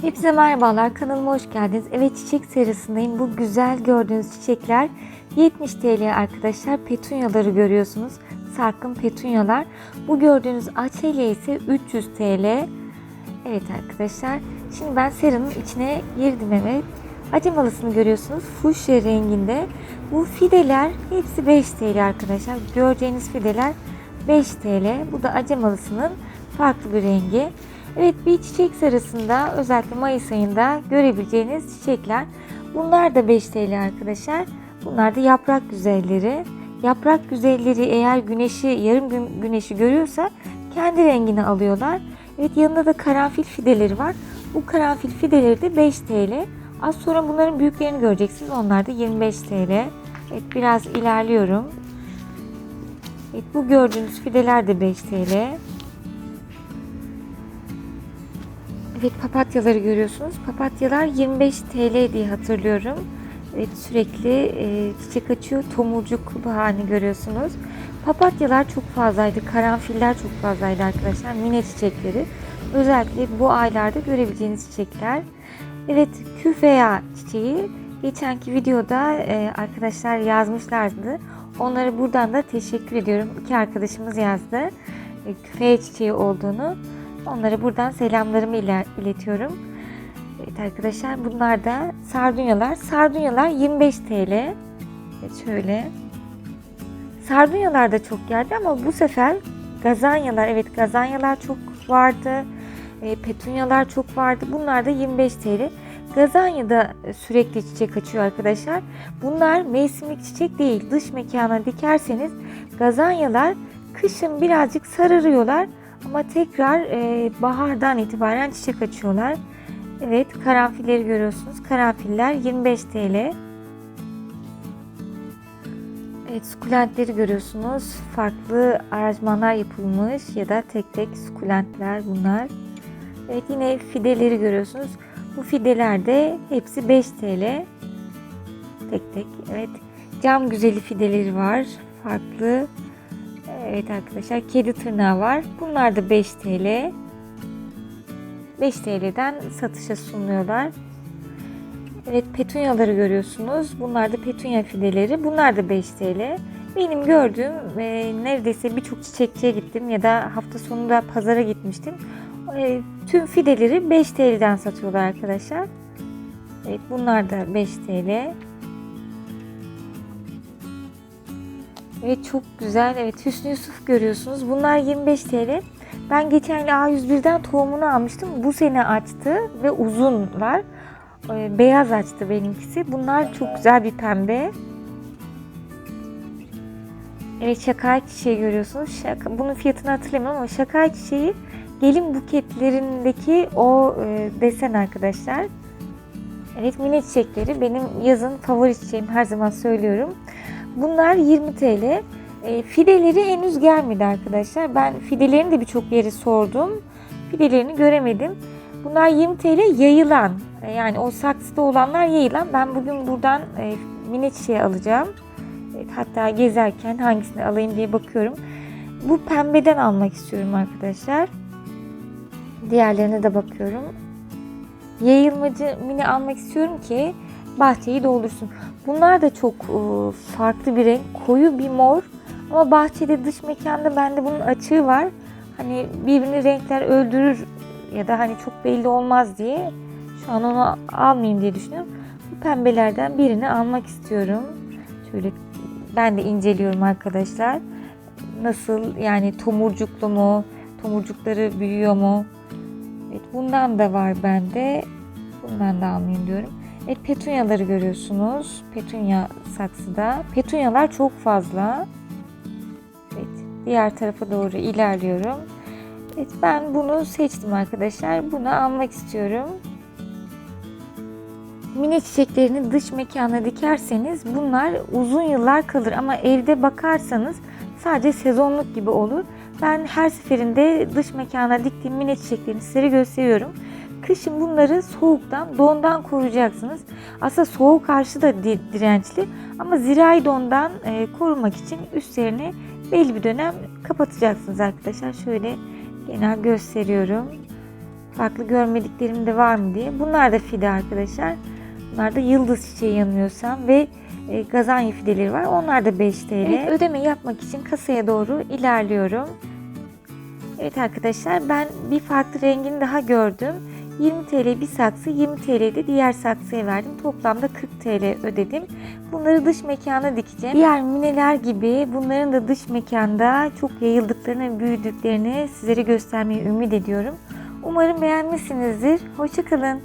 Hepinize merhabalar. Kanalıma hoş geldiniz. Evet çiçek serisindeyim. Bu güzel gördüğünüz çiçekler 70 TL arkadaşlar. Petunyaları görüyorsunuz. Sarkın petunyalar. Bu gördüğünüz açelye ise 300 TL. Evet arkadaşlar. Şimdi ben seranın içine girdim evet. Acımalısını görüyorsunuz. Fuşya renginde. Bu fideler hepsi 5 TL arkadaşlar. Göreceğiniz fideler 5 TL. Bu da acımalısının farklı bir rengi. Evet bir çiçek serasında özellikle Mayıs ayında görebileceğiniz çiçekler. Bunlar da 5 TL arkadaşlar. Bunlar da yaprak güzelleri. Yaprak güzelleri eğer güneşi yarım gün güneşi görüyorsa kendi rengini alıyorlar. Evet yanında da karanfil fideleri var. Bu karanfil fideleri de 5 TL. Az sonra bunların büyüklerini göreceksiniz. Onlar da 25 TL. Evet biraz ilerliyorum. Evet bu gördüğünüz fideler de 5 TL. Evet papatyaları görüyorsunuz. Papatyalar 25 TL diye hatırlıyorum. Evet sürekli e, çiçek açıyor. Tomurcuk halini görüyorsunuz. Papatyalar çok fazlaydı. Karanfiller çok fazlaydı arkadaşlar. Mine çiçekleri. Özellikle bu aylarda görebileceğiniz çiçekler. Evet küfeya çiçeği geçenki videoda e, arkadaşlar yazmışlardı. Onlara buradan da teşekkür ediyorum. İki arkadaşımız yazdı. E, küfeya çiçeği olduğunu. Onlara buradan selamlarımı iletiyorum. Evet arkadaşlar bunlar da sardunyalar. Sardunyalar 25 TL. Evet şöyle. Sardunyalar da çok geldi ama bu sefer gazanyalar evet gazanyalar çok vardı. E, petunyalar çok vardı. Bunlar da 25 TL. Gazanya da sürekli çiçek açıyor arkadaşlar. Bunlar mevsimlik çiçek değil. Dış mekana dikerseniz gazanyalar kışın birazcık sararıyorlar. Ama tekrar e, bahardan itibaren çiçek açıyorlar. Evet karanfilleri görüyorsunuz. Karanfiller 25 TL. Evet sukulentleri görüyorsunuz. Farklı aranjmanlar yapılmış ya da tek tek sukulentler bunlar. Evet yine fideleri görüyorsunuz. Bu fideler de hepsi 5 TL. Tek tek. Evet cam güzeli fideleri var. Farklı Evet arkadaşlar kedi tırnağı var. Bunlar da 5 TL. 5 TL'den satışa sunuyorlar. Evet petunyaları görüyorsunuz. Bunlar da petunya fideleri. Bunlar da 5 TL. Benim gördüğüm e, neredeyse birçok çiçekçiye gittim ya da hafta sonunda pazara gitmiştim. E, tüm fideleri 5 TL'den satıyorlar arkadaşlar. Evet bunlar da 5 TL. Evet çok güzel. Evet Hüsnü Yusuf görüyorsunuz. Bunlar 25 TL. Ben geçen yıl A101'den tohumunu almıştım. Bu sene açtı ve uzunlar. Ee, beyaz açtı benimkisi. Bunlar çok güzel bir pembe. Evet şakay çiçeği görüyorsunuz. Şaka, bunun fiyatını hatırlamıyorum ama şakay çiçeği gelin buketlerindeki o e, desen arkadaşlar. Evet mini çiçekleri benim yazın favori çiçeğim her zaman söylüyorum. Bunlar 20 TL. E, fideleri henüz gelmedi arkadaşlar. Ben fidelerini de birçok yeri sordum. Fidelerini göremedim. Bunlar 20 TL yayılan. E, yani o saksıda olanlar yayılan. Ben bugün buradan e, mini çiçeği alacağım. Evet, hatta gezerken hangisini alayım diye bakıyorum. Bu pembeden almak istiyorum arkadaşlar. Diğerlerine de bakıyorum. Yayılmacı mini almak istiyorum ki bahçeyi doldursun. Bunlar da çok e, farklı bir renk. Koyu bir mor. Ama bahçede dış mekanda bende bunun açığı var. Hani birbirini renkler öldürür ya da hani çok belli olmaz diye şu an onu almayayım diye düşünüyorum. Bu pembelerden birini almak istiyorum. Şöyle ben de inceliyorum arkadaşlar. Nasıl yani tomurcuklu mu? Tomurcukları büyüyor mu? Evet bundan da var bende. Bundan da almayayım diyorum. Evet petunyaları görüyorsunuz. Petunya saksıda. Petunyalar çok fazla. Evet diğer tarafa doğru ilerliyorum. Evet ben bunu seçtim arkadaşlar. Bunu almak istiyorum. Mini çiçeklerini dış mekana dikerseniz bunlar uzun yıllar kalır ama evde bakarsanız sadece sezonluk gibi olur. Ben her seferinde dış mekana diktiğim mini çiçeklerini size gösteriyorum. Kışın bunları soğuktan, dondan koruyacaksınız. Aslında soğuk karşı da dirençli ama zirai dondan e, korumak için üstlerini belli bir dönem kapatacaksınız arkadaşlar. Şöyle genel gösteriyorum. farklı görmediklerim de var mı diye. Bunlar da fide arkadaşlar. Bunlar da yıldız çiçeği yanılmıyorsam ve e, gazanya fideleri var. Onlar da 5 TL. Evet, ödeme yapmak için kasaya doğru ilerliyorum. Evet arkadaşlar ben bir farklı rengini daha gördüm. 20 TL bir saksı, 20 TL de diğer saksıya verdim. Toplamda 40 TL ödedim. Bunları dış mekana dikeceğim. Diğer mineler gibi bunların da dış mekanda çok yayıldıklarını ve büyüdüklerini sizlere göstermeyi ümit ediyorum. Umarım beğenmişsinizdir. Hoşçakalın.